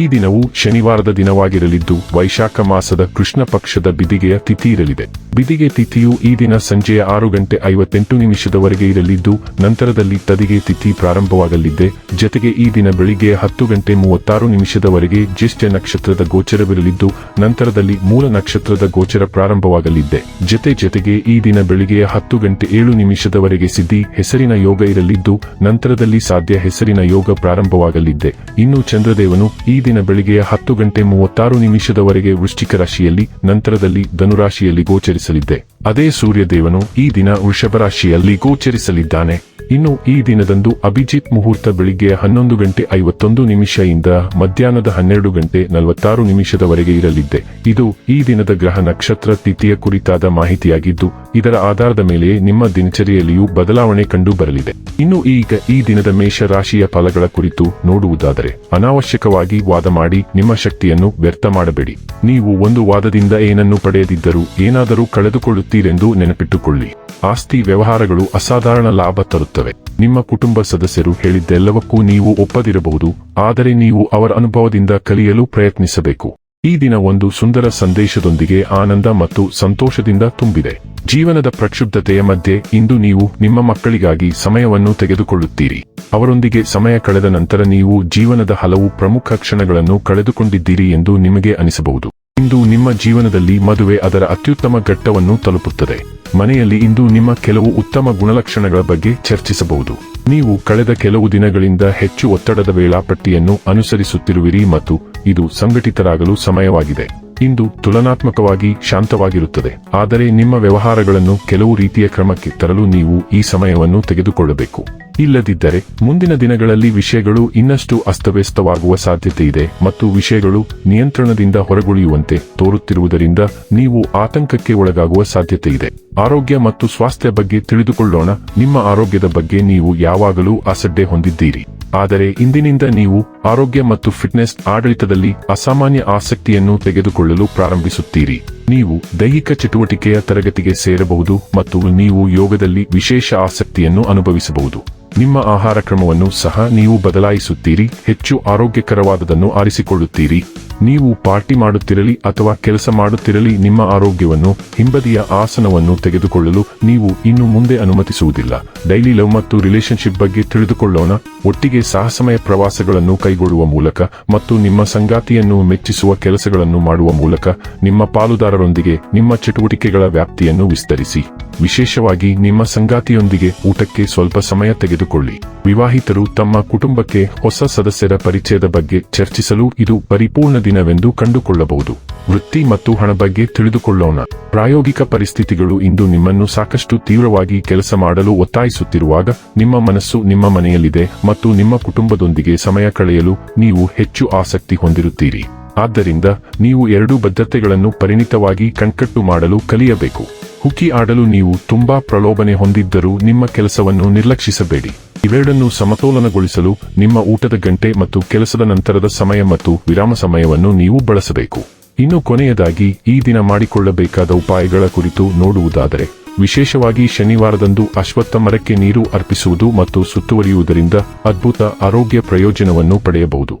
ಈ ದಿನವು ಶನಿವಾರದ ದಿನವಾಗಿರಲಿದ್ದು, ವೈಶಾಖ ಮಾಸದ ಕೃಷ್ಣ ಪಕ್ಷದ ಬಿದಿಗೆಯ ತಿಥಿ ಇರಲಿದೆ ಬಿದಿಗೆ ತಿಥಿಯು ಈ ದಿನ ಸಂಜೆಯ ಆರು ಗಂಟೆ ಐವತ್ತೆಂಟು ನಿಮಿಷದವರೆಗೆ ಇರಲಿದ್ದು, ನಂತರದಲ್ಲಿ ತದಿಗೆ ತಿಥಿ ಪ್ರಾರಂಭವಾಗಲಿದೆ. ಜತೆಗೆ ಈ ದಿನ ಬೆಳಿಗ್ಗೆ ಹತ್ತು ಗಂಟೆ ಮೂವತ್ತಾರು ನಿಮಿಷದವರೆಗೆ ಜ್ಯೇಷ್ಠ ನಕ್ಷತ್ರದ ಗೋಚರವಿರಲಿದ್ದು, ನಂತರದಲ್ಲಿ ಮೂಲ ನಕ್ಷತ್ರದ ಗೋಚರ ಪ್ರಾರಂಭವಾಗಲಿದೆ. ಜತೆ ಜತೆಗೆ ಈ ದಿನ ಬೆಳಿಗ್ಗೆ ಹತ್ತು ಗಂಟೆ ಏಳು ನಿಮಿಷದವರೆಗೆ ಸಿದ್ಧಿ ಹೆಸರಿನ ಯೋಗ ಇರಲಿದ್ದು, ನಂತರದಲ್ಲಿ ಸಾಧ್ಯ ಹೆಸರಿನ ಯೋಗ ಪ್ರಾರಂಭವಾಗಲಿದೆ. ಇನ್ನು ಚಂದ್ರದೇವನು ಈ ದಿನ ಬೆಳಿಗ್ಗೆ ಹತ್ತು ಗಂಟೆ ಮೂವತ್ತಾರು ನಿಮಿಷದವರೆಗೆ ವೃಶ್ಚಿಕ ರಾಶಿಯಲ್ಲಿ, ನಂತರದಲ್ಲಿ ಧನುರಾಶಿಯಲ್ಲಿ ಗೋಚರಿಸಲಿದ್ದೆ. ಅದೇ ಸೂರ್ಯದೇವನು ಈ ದಿನ ವೃಷಭ ರಾಶಿಯಲ್ಲಿ ಗೋಚರಿಸಲಿದ್ದಾನೆ. ಇನ್ನು ಈ ದಿನದಂದು ಅಭಿಜಿತ್ ಮುಹೂರ್ತ ಬೆಳಿಗ್ಗೆ ಹನ್ನೊಂದು ಗಂಟೆ ಐವತ್ತೊಂದು ನಿಮಿಷದಿಂದ ಮಧ್ಯಾಹ್ನದ ಹನ್ನೆರಡು ಗಂಟೆ ನಲವತ್ತಾರು ನಿಮಿಷದವರೆಗೆ ಇರಲಿದ್ದೆ. ಇದು ಈ ದಿನದ ಗ್ರಹ ನಕ್ಷತ್ರ ತಿಥಿಯ ಕುರಿತಾದ ಮಾಹಿತಿಯಾಗಿದ್ದು ಇದರ ಆಧಾರದ ಮೇಲೆ ನಿಮ್ಮ ದಿನಚರಿಯಲ್ಲಿಯೂ ಬದಲಾವಣೆ ಕಂಡು ಬರಲಿದೆ ಇನ್ನು ಈಗ ಈ ದಿನದ ಮೇಷ ರಾಶಿಯ ಫಲಗಳ ಕುರಿತು ನೋಡುವುದಾದರೆ, ಅನಾವಶ್ಯಕವಾಗಿ ವಾದ ಮಾಡಿ ನಿಮ್ಮ ಶಕ್ತಿಯನ್ನು ವ್ಯರ್ಥ ಮಾಡಬೇಡಿ. ನೀವು ಒಂದು ವಾದದಿಂದ ಏನನ್ನು ಪಡೆಯದಿದ್ದರೂ ಏನಾದರೂ ಕಳೆದುಕೊಳ್ಳುತ್ತೀರೆಂದು ನೆನಪಿಟ್ಟುಕೊಳ್ಳಿ. ಆಸ್ತಿ ವ್ಯವಹಾರಗಳು ಅಸಾಧಾರಣ ಲಾಭ ತರುತ್ತವೆ. ನಿಮ್ಮ ಕುಟುಂಬ ಸದಸ್ಯರು ಹೇಳಿದ್ದೆಲ್ಲವಕ್ಕೂ ನೀವು ಒಪ್ಪದಿರಬಹುದು, ಆದರೆ ನೀವು ಅವರ ಅನುಭವದಿಂದ ಕಲಿಯಲು ಪ್ರಯತ್ನಿಸಬೇಕು. ಈ ದಿನ ಒಂದು ಸುಂದರ ಸಂದೇಶದೊಂದಿಗೆ ಆನಂದ ಮತ್ತು ಸಂತೋಷದಿಂದ ತುಂಬಿದೆ. ಜೀವನದ ಪ್ರಕ್ಷುಬ್ಧತೆಯ ಮಧ್ಯೆ ಇಂದು ನೀವು ನಿಮ್ಮ ಮಕ್ಕಳಿಗಾಗಿ ಸಮಯವನ್ನು ತೆಗೆದುಕೊಳ್ಳುತ್ತೀರಿ. ಅವರೊಂದಿಗೆ ಸಮಯ ಕಳೆದ ನಂತರ ನೀವು ಜೀವನದ ಹಲವು ಪ್ರಮುಖ ಕ್ಷಣಗಳನ್ನು ಕಳೆದುಕೊಂಡಿದ್ದೀರಿ ಎಂದು ನಿಮಗೆ ಅನಿಸಬಹುದು. ಇಂದು ನಿಮ್ಮ ಜೀವನದಲ್ಲಿ ಮದುವೆ ಅದರ ಅತ್ಯುತ್ತಮ ಘಟ್ಟವನ್ನು ತಲುಪುತ್ತದೆ. ಮನೆಯಲ್ಲಿ ಇಂದು ನಿಮ್ಮ ಕೆಲವು ಉತ್ತಮ ಗುಣಲಕ್ಷಣಗಳ ಬಗ್ಗೆ ಚರ್ಚಿಸಬಹುದು. ನೀವು ಕಳೆದ ಕೆಲವು ದಿನಗಳಿಂದ ಹೆಚ್ಚು ಒತ್ತಡದ ವೇಳಾಪಟ್ಟಿಯನ್ನು ಅನುಸರಿಸುತ್ತಿರುವಿರಿ ಮತ್ತು ಇದು ಸಂಘಟಿತರಾಗಲು ಸಮಯವಾಗಿದೆ. ಇಂದು ತುಲನಾತ್ಮಕವಾಗಿ ಶಾಂತವಾಗಿರುತ್ತದೆ. ಆದರೆ ನಿಮ್ಮ ವ್ಯವಹಾರಗಳನ್ನು ಕೆಲವು ರೀತಿಯ ಕ್ರಮಕ್ಕೆ ತರಲು ನೀವು ಈ ಸಮಯವನ್ನು ತೆಗೆದುಕೊಳ್ಳಬೇಕು. ಇಲ್ಲದಿದ್ದರೆ, ಮುಂದಿನ ದಿನಗಳಲ್ಲಿ ವಿಷಯಗಳು ಇನ್ನಷ್ಟು ಅಸ್ತವ್ಯಸ್ತವಾಗುವ ಸಾಧ್ಯತೆ ಇದೆ ಮತ್ತು ವಿಷಯಗಳು ನಿಯಂತ್ರಣದಿಂದ ಹೊರಗುಳಿಯುವಂತೆ ತೋರುತ್ತಿರುವುದರಿಂದ ನೀವು ಆತಂಕಕ್ಕೆ ಒಳಗಾಗುವ ಸಾಧ್ಯತೆ ಇದೆ. ಆರೋಗ್ಯ ಮತ್ತು ಸ್ವಾಸ್ಥ್ಯ ಬಗ್ಗೆ ತಿಳಿದುಕೊಳ್ಳೋಣ. ನಿಮ್ಮ ಆರೋಗ್ಯದ ಬಗ್ಗೆ ನೀವು ಯಾವಾಗಲೂ ಅಸಡ್ಡೆ ಹೊಂದಿದ್ದೀರಿ. ಆದರೆ ಇಂದಿನಿಂದ ನೀವು ಆರೋಗ್ಯ ಮತ್ತು ಫಿಟ್ನೆಸ್ ಆಡಳಿತದಲ್ಲಿ ಅಸಾಮಾನ್ಯ ಆಸಕ್ತಿಯನ್ನು ತೆಗೆದುಕೊಳ್ಳಲು ಪ್ರಾರಂಭಿಸುತ್ತೀರಿ. ನೀವು ದೈಹಿಕ ಚಟುವಟಿಕೆಯ ತರಗತಿಗೆ ಸೇರಬಹುದು ಮತ್ತು ನೀವು ಯೋಗದಲ್ಲಿ ವಿಶೇಷ ಆಸಕ್ತಿಯನ್ನು ಅನುಭವಿಸಬಹುದು. ನಿಮ್ಮ ಆಹಾರ ಕ್ರಮವನ್ನು ಸಹ ನೀವು ಬದಲಾಯಿಸುತ್ತೀರಿ. ಹೆಚ್ಚು ಆರೋಗ್ಯಕರವಾದದನ್ನು ಆರಿಸಿಕೊಳ್ಳುತ್ತೀರಿ. ನೀವು ಪಾರ್ಟಿ ಮಾಡುತ್ತಿರಲಿ ಅಥವಾ ಕೆಲಸ ಮಾಡುತ್ತಿರಲಿ, ನಿಮ್ಮ ಆರೋಗ್ಯವನ್ನು, ಹಿಂಬದಿಯ ಆಸನವನ್ನು ತೆಗೆದುಕೊಳ್ಳಲು ನೀವು ಇನ್ನು ಮುಂದೆ ಅನುಮತಿಸುವುದಿಲ್ಲ. ಡೈಲಿ ಲವ್ ಮತ್ತು ರಿಲೇಶನ್ಶಿಪ್ ಬಗ್ಗೆ ತಿಳಿದುಕೊಳ್ಳೋಣ. ಒಟ್ಟಿಗೆ ಸಾಹಸಮಯ ಪ್ರವಾಸಗಳನ್ನು ಕೈಗೊಳ್ಳುವ ಮೂಲಕ ಮತ್ತು ನಿಮ್ಮ ಸಂಗಾತಿಯನ್ನು ಮೆಚ್ಚಿಸುವ ಕೆಲಸಗಳನ್ನು ಮಾಡುವ ಮೂಲಕ ನಿಮ್ಮ ಪಾಲುದಾರರೊಂದಿಗೆ, ನಿಮ್ಮ ಚಟುವಟಿಕೆಗಳ ವ್ಯಾಪ್ತಿಯನ್ನು ವಿಸ್ತರಿಸಿ. ವಿಶೇಷವಾಗಿ ನಿಮ್ಮ ಸಂಗಾತಿಯೊಂದಿಗೆ ಊಟಕ್ಕೆ ಸ್ವಲ್ಪ ಸಮಯ ತೆಗೆದುಕೊಳ್ಳಿ. ವಿವಾಹಿತರು ತಮ್ಮ ಕುಟುಂಬಕ್ಕೆ ಹೊಸ ಸದಸ್ಯರ ಪರಿಚಯದ ಬಗ್ಗೆ ಚರ್ಚಿಸಲು ಇದು ಪರಿಪೂರ್ಣ ದಿನವೆಂದು ಕಂಡುಕೊಳ್ಳಬಹುದು. ವೃತ್ತಿ ಮತ್ತು ಹಣ ಬಗ್ಗೆ ತಿಳಿದುಕೊಳ್ಳೋಣ. ಪ್ರಾಯೋಗಿಕ ಪರಿಸ್ಥಿತಿಗಳು ಇಂದು ನಿಮ್ಮನ್ನು ಸಾಕಷ್ಟು ತೀವ್ರವಾಗಿ ಕೆಲಸ ಮಾಡಲು ಒತ್ತಾಯಿಸುತ್ತಿರುವಾಗ, ನಿಮ್ಮ ಮನಸ್ಸು ನಿಮ್ಮ ಮನೆಯಲ್ಲಿದೆ ಮತ್ತು ನಿಮ್ಮ ಕುಟುಂಬದೊಂದಿಗೆ ಸಮಯ ಕಳೆಯಲು ನೀವು ಹೆಚ್ಚು ಆಸಕ್ತಿ ಹೊಂದಿರುತ್ತೀರಿ. ಆದ್ದರಿಂದ, ನೀವು ಎರಡೂ ಬದ್ಧತೆಗಳನ್ನು ಪರಿಣಿತವಾಗಿ ಕಣ್ಕಟ್ಟು ಮಾಡಲು ಕಲಿಯಬೇಕು. ಹುಕ್ಕಿ ಆಡಲು ನೀವು ತುಂಬಾ ಪ್ರಲೋಭನೆ ಹೊಂದಿದ್ದರೂ ನಿಮ್ಮ ಕೆಲಸವನ್ನು ನಿರ್ಲಕ್ಷಿಸಬೇಡಿ. ಇವೆರಡನ್ನು ಸಮತೋಲನಗೊಳಿಸಲು ನಿಮ್ಮ ಊಟದ ಗಂಟೆ ಮತ್ತು ಕೆಲಸದ ನಂತರದ ಸಮಯ ಮತ್ತು ವಿರಾಮ ಸಮಯವನ್ನು ನೀವು ಬಳಸಬೇಕು. ಇನ್ನು ಕೊನೆಯದಾಗಿ, ಈ ದಿನ ಮಾಡಿಕೊಳ್ಳಬೇಕಾದ ಉಪಾಯಗಳ ಕುರಿತು ನೋಡುವುದಾದರೆ, ವಿಶೇಷವಾಗಿ ಶನಿವಾರದಂದು ಅಶ್ವತ್ಥ ಮರಕ್ಕೆ ನೀರು ಅರ್ಪಿಸುವುದು ಮತ್ತು ಸುತ್ತುವರಿಯುವುದರಿಂದ ಅದ್ಭುತ ಆರೋಗ್ಯ ಪ್ರಯೋಜನವನ್ನು ಪಡೆಯಬಹುದು.